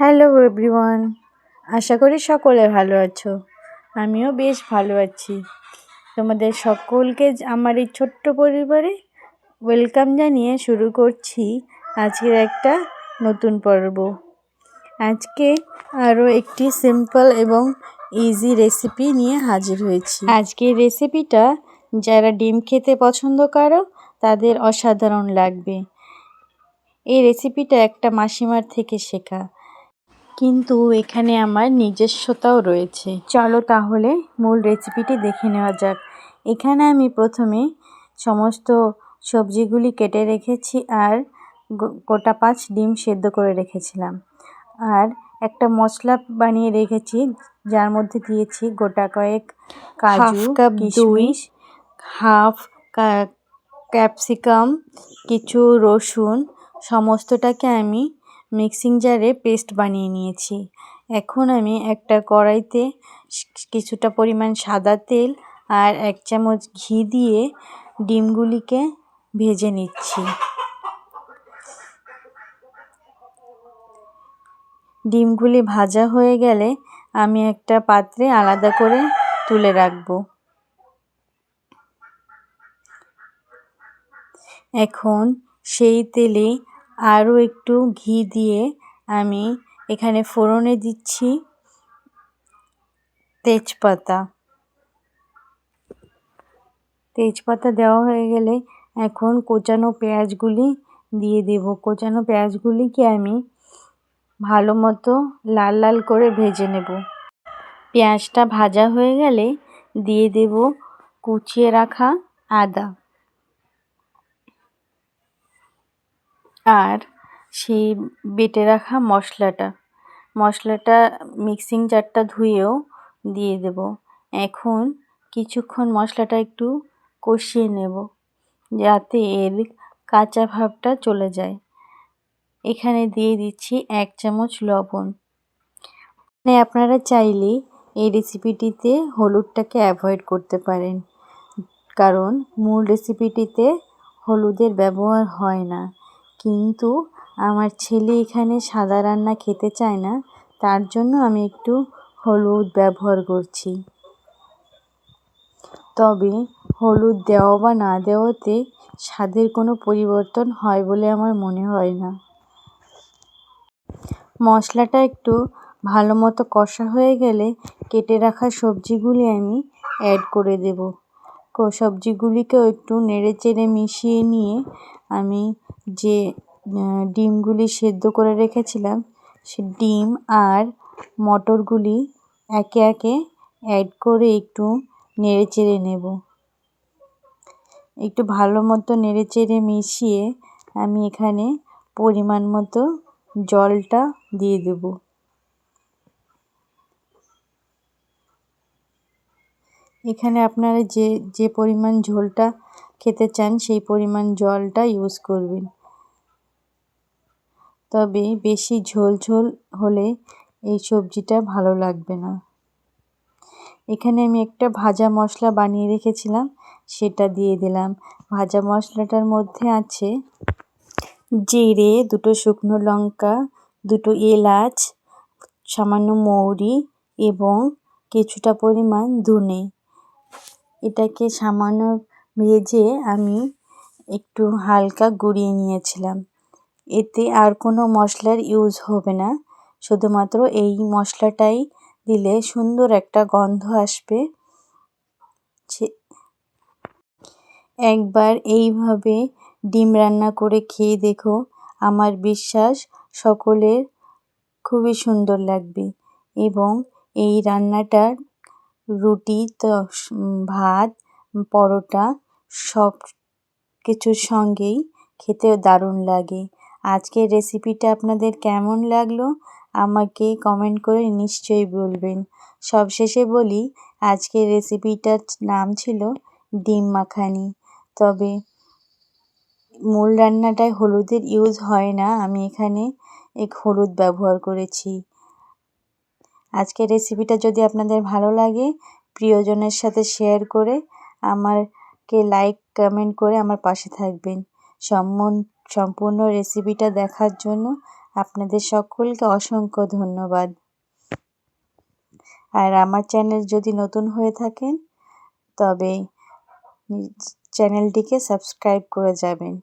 Hello everyone, আশা করি সকলে ভালো আছো। আমিও বেশ ভালো আছি। তোমাদের সকলকে আমার এই ছোট্ট পরিবারে ওয়েলকাম জানিয়ে শুরু করছি আজকের একটা নতুন পর্ব। আজকে আরও একটি সিম্পল এবং ইজি রেসিপি নিয়ে হাজির হয়েছি। আজকের রেসিপিটা যারা ডিম খেতে পছন্দ করো, তাদের অসাধারণ লাগবে। এই রেসিপিটা একটা মাসিমার থেকে শেখা। কিন্তু এখানে আমার নিজস্বতাও রয়েছে। চলো তাহলে মূল রেসিপিটি দেখে নেওয়া যাক। এখানে আমি প্রথমে সমস্ত সবজিগুলি কেটে রেখেছি আর গোটা পাঁচ ডিম সেদ্ধ করে রেখেছিলাম। আর একটা মশলা বানিয়ে রেখেছি যার মধ্যে দিয়েছি গোটা কয়েক কাজু কাপ দুই হাফ ক্যাপসিকাম কিছু রসুন সমস্তটাকে আমি মিক্সিং জারে পেস্ট বানিয়ে নিয়েছি। এখন আমি একটা কড়াইতে কিছুটা পরিমাণ সাদা তেল আর এক চামচ ঘি দিয়ে ডিমগুলিকে ভেজে নিচ্ছি। ডিমগুলি ভাজা হয়ে গেলে আমি একটা পাত্রে আলাদা করে তুলে রাখব। এখন সেই তেলে আরও একটু ঘি দিয়ে আমি এখানে ফোড়নে দিচ্ছি তেজপাতা। তেজপাতা দেওয়া হয়ে গেলে এখন কোচানো পেঁয়াজগুলি দিয়ে দেব। কোচানো পেঁয়াজগুলিকে আমি ভালো মতো লাল লাল করে ভেজে নেব। পেঁয়াজটা ভাজা হয়ে গেলে দিয়ে দেব কুচিয়ে রাখা আদা। আর সেই বেটে রাখা মশলাটা। মশলাটা মিক্সিং জারটা ধুয়েও দিয়ে দেব। এখন কিছুক্ষণ মশলাটা একটু কষিয়ে নেব যাতে এর কাঁচা ভাবটা চলে যায়। এখানে দিয়ে দিচ্ছি এক চামচ লবণ। মানে আপনারা চাইলে এই রেসিপিটিতে হলুদটাকে অ্যাভয়েড করতে পারেন। কারণ মূল রেসিপিটিতে হলুদের ব্যবহার হয় না। কিন্তু আমার ছেলে এখানে সাদা রান্না খেতে চায় না, তার জন্য আমি একটু হলুদ ব্যবহার করছি। তবে হলুদ দেওয়া বা না দেওয়াতে স্বাদের কোনো পরিবর্তন হয় বলে আমার মনে হয় না। মশলাটা একটু ভালো মতো কষা হয়ে গেলে কেটে রাখা সবজিগুলি আমি অ্যাড করে দেব। সবজিগুলিকেও একটু নেড়ে চেড়ে মিশিয়ে নিয়ে আমি যে ডিমগুলি সেদ্ধ করে রেখেছিলাম, সে ডিম আর মটরগুলি একে একে অ্যাড করে একটু নেড়ে চেড়ে নেব। একটু ভালো মতো নেড়ে চেড়ে মিশিয়ে আমি এখানে পরিমাণ মতো জলটা দিয়ে দেব। এখানে আপনারা যে যে পরিমাণ ঝোলটা খেতে চান, সেই পরিমাণ জলটা ইউজ করবেন। তবে বেশি ঝোল ঝোল হলে এই সবজিটা ভালো লাগবে না। এখানে আমি একটা ভাজা মশলা বানিয়ে রেখেছিলাম, সেটা দিয়ে দিলাম। ভাজা মশলাটার মধ্যে আছে জিরে, দুটো শুকনো লঙ্কা, দুটো এলাচ, সামান্য মৌরি এবং কিছুটা পরিমাণ ধনে। এটাকে সামান্য ভেজে আমি একটু হালকা গুঁড়িয়ে নিয়েছিলাম। এতে আর কোনো মশলার ইউজ হবে না। শুধুমাত্র এই মশলাটাই দিলে সুন্দর একটা গন্ধ আসবে। একবার এইভাবে ডিম রান্না করে খেয়ে দেখো। আমার বিশ্বাস সকলের খুবই সুন্দর লাগবে এবং এই রান্নাটার রুটি ভাত, পরোটা সব কিছুর সঙ্গেই খেতে দারুণ লাগে। আজকের রেসিপিটা আপনাদের কেমন লাগল, আমাকে কমেন্ট করে নিশ্চয়ই বলবেন। সবশেষে বলি, আজকের রেসিপিটার নাম ছিল ডিম মাখানি। তবে মূল রান্নাটায় হলুদের ইউজ হয় না, আমি এখানে এক হলুদ ব্যবহার করেছি। আজকের রেসিপিটা যদি আপনাদের ভালো লাগে, প্রিয়জনের সাথে শেয়ার করে, আমারকে লাইক কমেন্ট করে আমার পাশে থাকবেন। সম্পূর্ণ রেসিপিটা দেখার জন্য আপনাদের সকলকে অসংখ্য ধন্যবাদ। আর আমার চ্যানেল যদি নতুন হয়ে থাকেন, তবে চ্যানেলটিকে সাবস্ক্রাইব করে যাবেন।